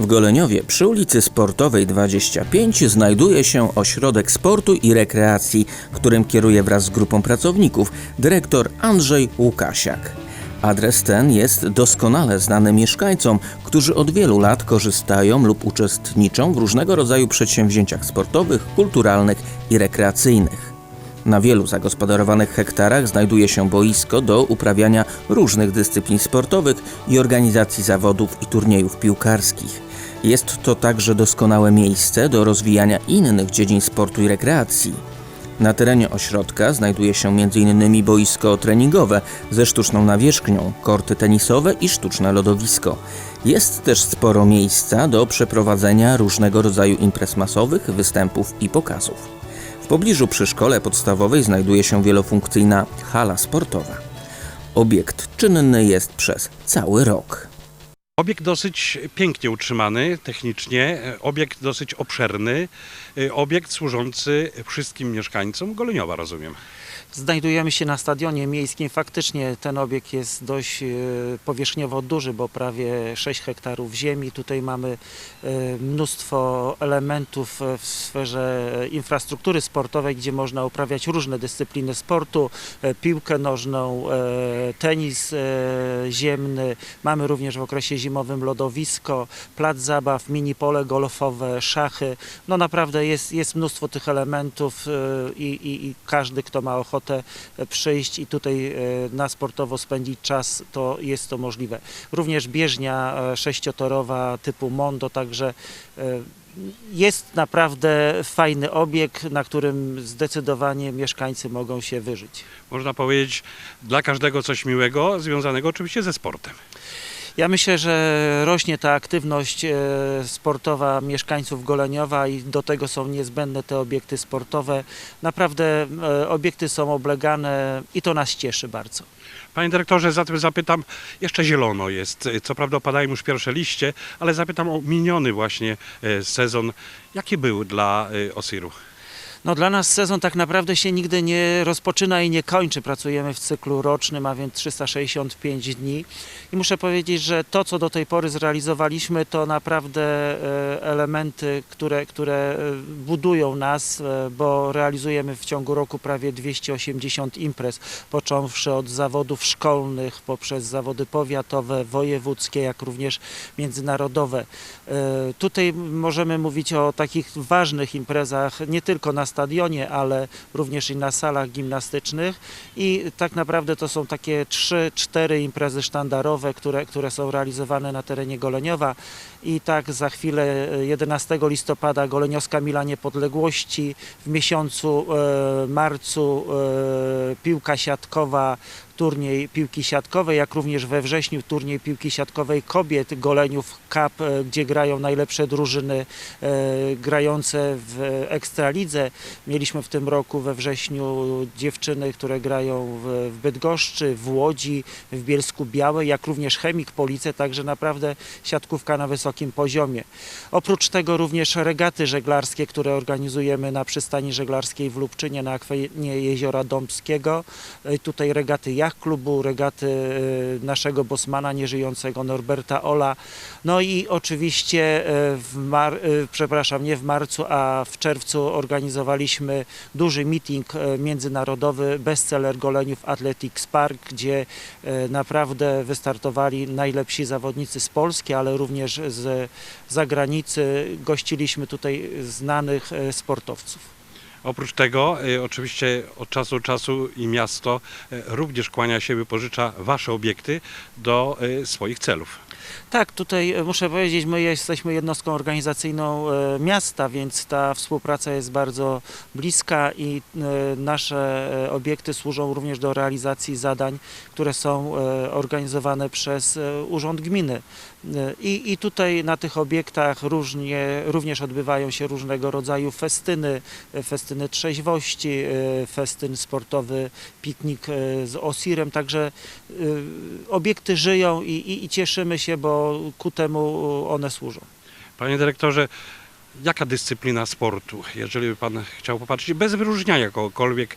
W Goleniowie przy ulicy Sportowej 25 znajduje się ośrodek sportu i rekreacji, którym kieruje wraz z grupą pracowników dyrektor Andrzej Łukasiak. Adres ten jest doskonale znany mieszkańcom, którzy od wielu lat korzystają lub uczestniczą w różnego rodzaju przedsięwzięciach sportowych, kulturalnych i rekreacyjnych. Na wielu zagospodarowanych hektarach znajduje się boisko do uprawiania różnych dyscyplin sportowych i organizacji zawodów i turniejów piłkarskich. Jest to także doskonałe miejsce do rozwijania innych dziedzin sportu i rekreacji. Na terenie ośrodka znajduje się m.in. boisko treningowe ze sztuczną nawierzchnią, korty tenisowe i sztuczne lodowisko. Jest też sporo miejsca do przeprowadzenia różnego rodzaju imprez masowych, występów i pokazów. W pobliżu przy szkole podstawowej znajduje się wielofunkcyjna hala sportowa. Obiekt czynny jest przez cały rok. Obiekt dosyć pięknie utrzymany technicznie, e, obiekt dosyć obszerny, e, obiekt służący wszystkim mieszkańcom Goleniowa, rozumiem. Znajdujemy się na stadionie miejskim. Faktycznie ten obiekt jest dość e, powierzchniowo duży, bo prawie 6 hektarów ziemi. Tutaj mamy e, mnóstwo elementów e, w sferze infrastruktury sportowej, gdzie można uprawiać różne dyscypliny sportu, piłkę nożną, tenis ziemny. Mamy również w okresie zimowym lodowisko, plac zabaw, mini pole golfowe, szachy. No naprawdę jest, jest mnóstwo tych elementów i, i, i każdy, kto ma ochotę e, przyjść i tutaj e, na sportowo spędzić czas, to jest to możliwe. Również bieżnia e, sześciotorowa typu Mondo, także jest naprawdę fajny obiekt, na którym zdecydowanie mieszkańcy mogą się wyżyć. Można powiedzieć, dla każdego coś miłego, związanego oczywiście ze sportem. Ja myślę, że rośnie ta aktywność e, sportowa mieszkańców Goleniowa i do tego są niezbędne te obiekty sportowe. Naprawdę e, obiekty są oblegane i to nas cieszy bardzo. Panie dyrektorze, zatem zapytam, jeszcze zielono jest, co prawda opadają już pierwsze liście, ale zapytam o miniony właśnie e, sezon. Jaki był dla Osiru? No dla nas sezon tak naprawdę się nigdy nie rozpoczyna i nie kończy. Pracujemy w cyklu rocznym, a więc 365 dni. I muszę powiedzieć, że to, co do tej pory zrealizowaliśmy, to naprawdę e, elementy, które, które e, budują nas, e, bo realizujemy w ciągu roku prawie 280 imprez, począwszy od zawodów szkolnych, poprzez zawody powiatowe, wojewódzkie, jak również międzynarodowe. Tutaj możemy mówić o takich ważnych imprezach, nie tylko na stadionie, ale również i na salach gimnastycznych. I tak naprawdę to są takie 3-4 imprezy sztandarowe, które, które są realizowane na terenie Goleniowa i tak za chwilę e, 11 listopada Goleniowska Mila Niepodległości, w miesiącu e, marcu e, piłka siatkowa turniej piłki siatkowej, jak również we wrześniu turniej piłki siatkowej kobiet Goleniów Cup, e, gdzie grają najlepsze drużyny e, grające w Ekstralidze. Mieliśmy w tym roku we wrześniu dziewczyny, które grają w, w Bydgoszczy, w Łodzi, w Bielsku Białej, jak również Chemik Police, także naprawdę siatkówka na wysokim poziomie. Oprócz tego również regaty żeglarskie, które organizujemy na przystani żeglarskiej w Lubczynie na akwenie Jeziora Dąbskiego. E, Tutaj regaty Jach Klubu, regaty e, naszego bosmana nieżyjącego Norberta Ola. No i oczywiście e, w mar- przepraszam, nie w marcu, a w czerwcu organizowaliśmy duży meeting międzynarodowy Bestseller Goleniów Athletics Park, gdzie naprawdę wystartowali najlepsi zawodnicy z Polski, ale również z zagranicy. Gościliśmy tutaj znanych e, sportowców. Oprócz tego, e, oczywiście od czasu do czasu i miasto e, również kłania się, wypożycza Wasze obiekty do e, swoich celów. Tak, tutaj muszę powiedzieć, my jesteśmy jednostką organizacyjną miasta, więc ta współpraca jest bardzo bliska i nasze obiekty służą również do realizacji zadań, które są organizowane przez Urząd Gminy. I, I tutaj na tych obiektach różnie, również odbywają się różnego rodzaju festyny, e, festyny trzeźwości, e, festyn sportowy, piknik e, z Osirem, także e, obiekty żyją i, i, i cieszymy się, bo ku temu one służą. Panie dyrektorze, jaka dyscyplina sportu, jeżeli by Pan chciał popatrzeć, bez wyróżniania kogokolwiek,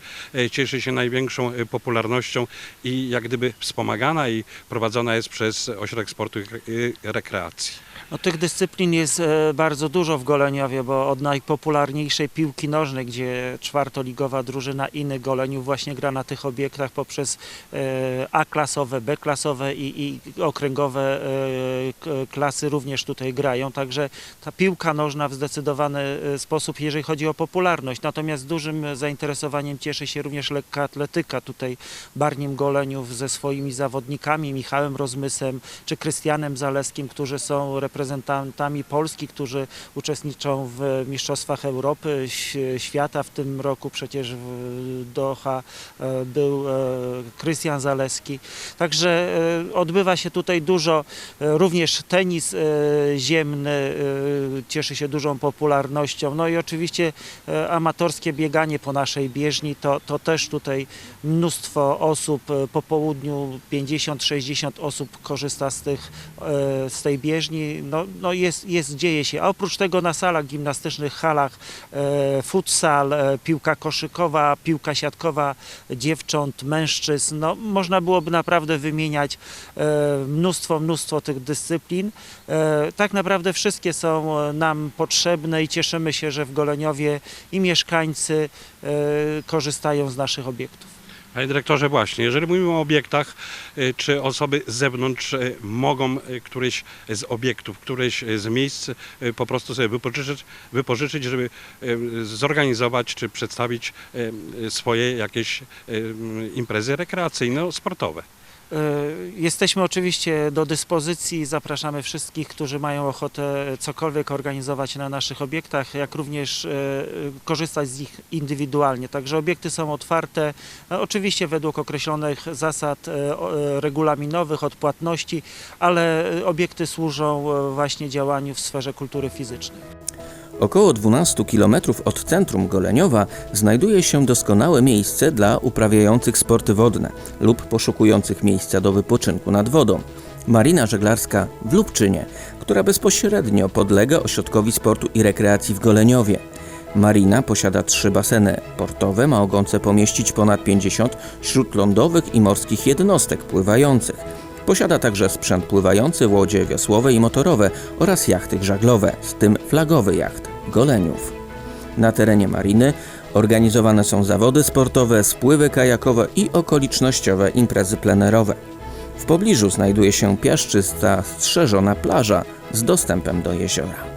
cieszy się największą popularnością i jak gdyby wspomagana i prowadzona jest przez Ośrodek Sportu i Rekreacji? No, tych dyscyplin jest e, bardzo dużo w Goleniowie, bo od najpopularniejszej piłki nożnej, gdzie czwartoligowa drużyna Iny Goleniów właśnie gra na tych obiektach poprzez e, A-klasowe, B-klasowe i, i okręgowe e, klasy również tutaj grają, także ta piłka nożna w zdecydowany sposób, jeżeli chodzi o popularność. Natomiast dużym zainteresowaniem cieszy się również lekka atletyka. Tutaj Barnim Goleniów ze swoimi zawodnikami, Michałem Rozmysem czy Krystianem Zaleskim, którzy są reprezentantami Polski, którzy uczestniczą w Mistrzostwach Europy, świata. W tym roku przecież w Doha e, był e, Krystian Zaleski. Także e, odbywa się tutaj dużo, również tenis ziemny cieszy się dużą popularnością. No i oczywiście amatorskie bieganie po naszej bieżni to, to też tutaj mnóstwo osób po południu 50-60 osób korzysta z, tych, z tej bieżni. No, no jest, jest, dzieje się. A oprócz tego na salach gimnastycznych, halach e, futsal, e, piłka koszykowa, piłka siatkowa dziewcząt, mężczyzn. No, można byłoby naprawdę wymieniać e, mnóstwo, mnóstwo tych dyscyplin. E, tak naprawdę wszystkie są e, nam potrzebne i cieszymy się, że w Goleniowie i mieszkańcy e, korzystają z naszych obiektów. Panie dyrektorze, właśnie, jeżeli mówimy o obiektach, y, czy osoby z zewnątrz y, mogą y, któryś z obiektów, któreś z miejsc po prostu sobie wypożyczyć, wypożyczyć żeby zorganizować czy przedstawić swoje jakieś imprezy rekreacyjno-sportowe? E, Jesteśmy oczywiście do dyspozycji, zapraszamy wszystkich, którzy mają ochotę cokolwiek organizować na naszych obiektach, jak również e, korzystać z nich indywidualnie. Także obiekty są otwarte, e, oczywiście według określonych zasad e, e, regulaminowych, odpłatności, ale e, obiekty służą e, właśnie działaniu w sferze kultury fizycznej. Około 12 km od centrum Goleniowa znajduje się doskonałe miejsce dla uprawiających sporty wodne lub poszukujących miejsca do wypoczynku nad wodą. Marina żeglarska w Lubczynie, która bezpośrednio podlega Ośrodkowi Sportu i Rekreacji w Goleniowie. Marina posiada trzy baseny portowe, mogące pomieścić ponad 50 śródlądowych i morskich jednostek pływających. Posiada także sprzęt pływający, łodzie wiosłowe i motorowe oraz jachty żaglowe, w tym flagowy jacht Goleniów. Na terenie mariny organizowane są zawody sportowe, spływy kajakowe i okolicznościowe imprezy plenerowe. W pobliżu znajduje się piaszczysta, strzeżona plaża z dostępem do jeziora.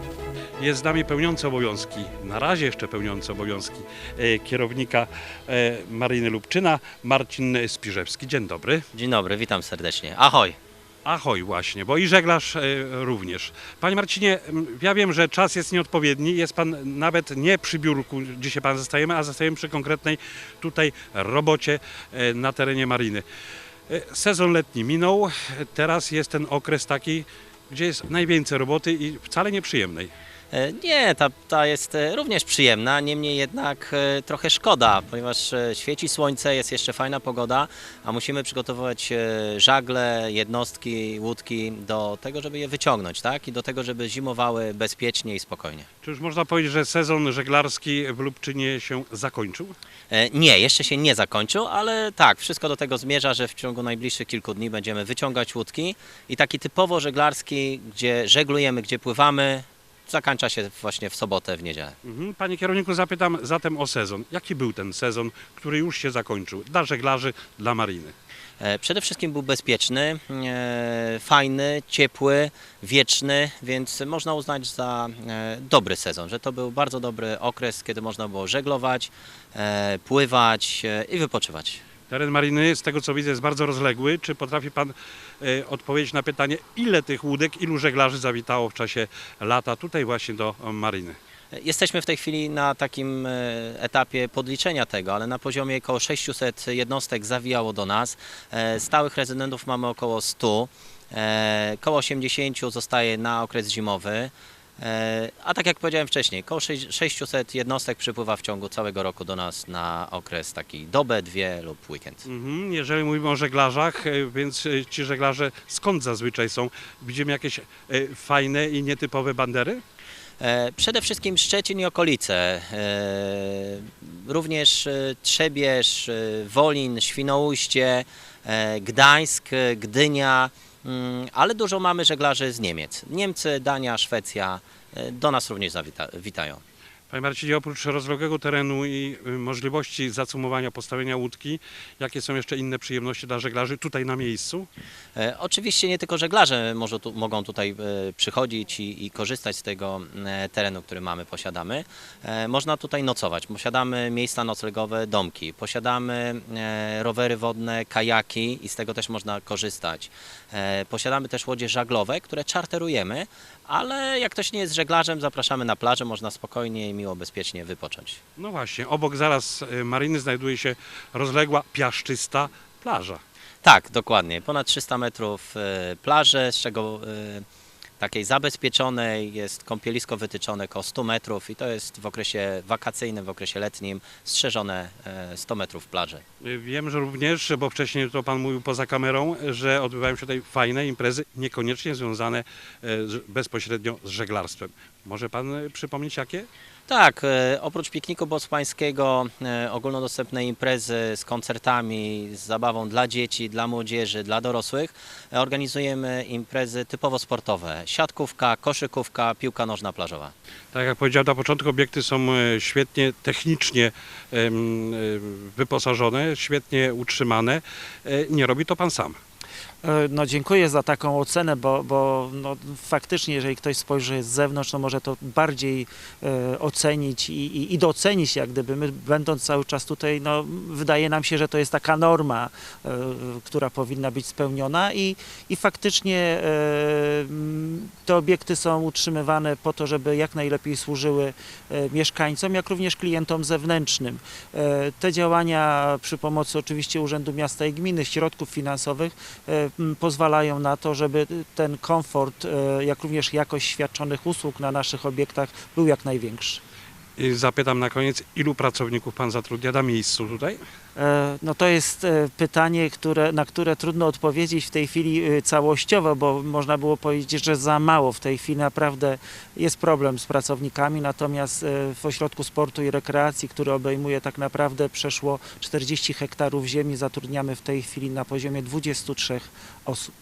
Jest z nami pełniący obowiązki, na razie jeszcze pełniący obowiązki e, kierownika e, Mariny Lubczyna, Marcin Spiżewski. Dzień dobry. Dzień dobry, witam serdecznie. Ahoj! Ahoj właśnie, bo i żeglarz e, również. Panie Marcinie, ja wiem, że czas jest nieodpowiedni, jest Pan nawet nie przy biurku, gdzie się Pan zastajemy, a zastajemy przy konkretnej tutaj robocie na terenie mariny. Sezon letni minął, teraz jest ten okres taki, gdzie jest najwięcej roboty i wcale nieprzyjemnej. E, Nie, ta, ta jest e, również przyjemna, niemniej jednak e, trochę szkoda, ponieważ świeci słońce, jest jeszcze fajna pogoda, a musimy przygotowywać żagle, jednostki, łódki do tego, żeby je wyciągnąć, tak? I do tego, żeby zimowały bezpiecznie i spokojnie. Czy już można powiedzieć, że sezon żeglarski w Lubczynie się zakończył? Nie, jeszcze się nie zakończył, ale tak, wszystko do tego zmierza, że w ciągu najbliższych kilku dni będziemy wyciągać łódki i taki typowo żeglarski, gdzie żeglujemy, gdzie pływamy, zakończa się właśnie w sobotę, w niedzielę. Mhm. Panie kierowniku, zapytam zatem o sezon. Jaki był ten sezon, który już się zakończył dla żeglarzy, dla mariny? E, Przede wszystkim był bezpieczny, e, fajny, ciepły, wieczny, więc można uznać za e, dobry sezon, że to był bardzo dobry okres, kiedy można było żeglować, pływać i wypoczywać. Teren mariny, z tego co widzę, jest bardzo rozległy. Czy potrafi Pan e, odpowiedzieć na pytanie, ile tych łódek, ilu żeglarzy zawitało w czasie lata tutaj właśnie do mariny? Jesteśmy w tej chwili na takim e, etapie podliczenia tego, ale na poziomie około 600 jednostek zawijało do nas. E, Stałych rezydentów mamy około 100. E, Około 80 zostaje na okres zimowy. E, A tak jak powiedziałem wcześniej, około sześć- 600 jednostek przypływa w ciągu całego roku do nas na okres taki dobę, dwie lub weekend. Mhm. Jeżeli mówimy o żeglarzach, e, więc e, ci żeglarze skąd zazwyczaj są? Widzimy jakieś fajne i nietypowe bandery? Przede wszystkim Szczecin i okolice, również Trzebież, Wolin, Świnoujście, Gdańsk, Gdynia, Ale dużo mamy żeglarzy z Niemiec. Niemcy, Dania, Szwecja e, do nas również witają. Panie Marcinie, oprócz rozległego terenu i y, możliwości zacumowania, postawienia łódki, jakie są jeszcze inne przyjemności dla żeglarzy tutaj na miejscu? E, Oczywiście nie tylko żeglarze może tu, mogą tutaj e, przychodzić i, i korzystać z tego e, terenu, który mamy, posiadamy. E, Można tutaj nocować. Posiadamy miejsca noclegowe, domki. Posiadamy e, rowery wodne, kajaki i z tego też można korzystać. E, Posiadamy też łodzie żaglowe, które czarterujemy, ale jak ktoś nie jest żeglarzem, zapraszamy na plażę, można spokojnie miło, bezpiecznie wypocząć. No właśnie, obok zaraz y, mariny znajduje się rozległa, piaszczysta plaża. Tak, dokładnie. Ponad 300 metrów e, plaży, z czego e, takiej zabezpieczonej jest kąpielisko wytyczone około 100 metrów i to jest w okresie wakacyjnym, w okresie letnim strzeżone e, 100 metrów plaży. Y, Wiem, że również, bo wcześniej to Pan mówił poza kamerą, że odbywają się tutaj fajne imprezy, niekoniecznie związane bezpośrednio z żeglarstwem. Może Pan y, przypomnieć jakie? Tak, e, oprócz pikniku bospańskiego e, ogólnodostępne imprezy z koncertami, z zabawą dla dzieci, dla młodzieży, dla dorosłych. E, Organizujemy imprezy typowo sportowe. Siatkówka, koszykówka, piłka nożna plażowa. Tak jak powiedziałem na początku, obiekty są świetnie technicznie wyposażone, świetnie utrzymane. Nie robi to Pan sam. E, No, dziękuję za taką ocenę, bo, bo no, faktycznie, jeżeli ktoś spojrzy z zewnątrz, to może to bardziej e, ocenić i, i, i docenić, jak gdyby my, będąc cały czas tutaj, no, wydaje nam się, że to jest taka norma, e, która powinna być spełniona i, i faktycznie e, te obiekty są utrzymywane po to, żeby jak najlepiej służyły e, mieszkańcom, jak również klientom zewnętrznym. E, Te działania przy pomocy oczywiście Urzędu Miasta i Gminy, środków finansowych pozwalają na to, żeby ten komfort, e, jak również jakość świadczonych usług na naszych obiektach był jak największy. I zapytam na koniec, ilu pracowników Pan zatrudnia na miejscu tutaj? E, No to jest e, pytanie, które, na które trudno odpowiedzieć w tej chwili e, całościowo, bo można było powiedzieć, że za mało. W tej chwili naprawdę jest problem z pracownikami, natomiast w Ośrodku Sportu i Rekreacji, który obejmuje tak naprawdę przeszło 40 hektarów ziemi, zatrudniamy w tej chwili na poziomie 23 osób.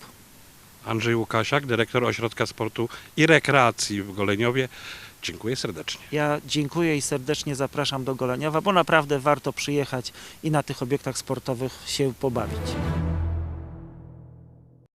Andrzej Łukasiak, dyrektor Ośrodka Sportu i Rekreacji w Goleniowie. Dziękuję serdecznie. Ja dziękuję i serdecznie zapraszam do Goleniowa, bo naprawdę warto przyjechać i na tych obiektach sportowych się pobawić.